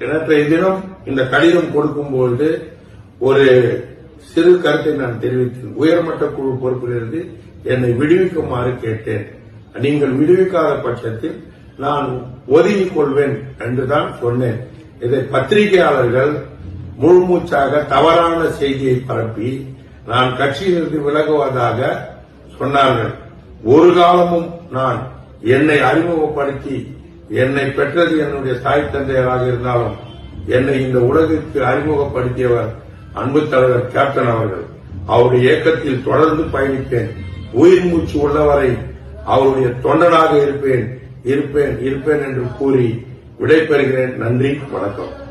நேற்றைய தினம் இந்த கடிதம் கொடுக்கும்போது ஒரு சிறு கருத்தை நான் தெரிவித்தேன் உயர்மட்ட குழு பொறுப்பிலிருந்து என்னை விடுவிக்குமாறு கேட்டேன். நீங்கள் விடுவிக்காத பட்சத்தில் நான் ஒதுங்கிக் கொள்வேன் என்றுதான் சொன்னேன். இதை பத்திரிகையாளர்கள் முழுமூச்சாக தவறான செய்தியை பரப்பி நான் கட்சியிலிருந்து விலகுவதாக சொன்னார்கள். ஒரு காலமும் நான் என்னை அறிமுகப்படுத்தி என்னை பெற்றது என்னுடைய தாய் தந்தையராக இருந்தாலும் என்னை இந்த உலகிற்கு அறிமுகப்படுத்தியவர் அன்பு தலைவர் கேப்டன் அவர்கள். அவருடைய இயக்கத்தில் தொடர்ந்து பயணிப்பேன். உயிர் மூச்சு உள்ளவரை அவருடைய தொண்டனாக இருப்பேன். இருப்பேன் இருப்பேன் என்று கூறி விடைபெறுகிறேன். நன்றி வணக்கம்.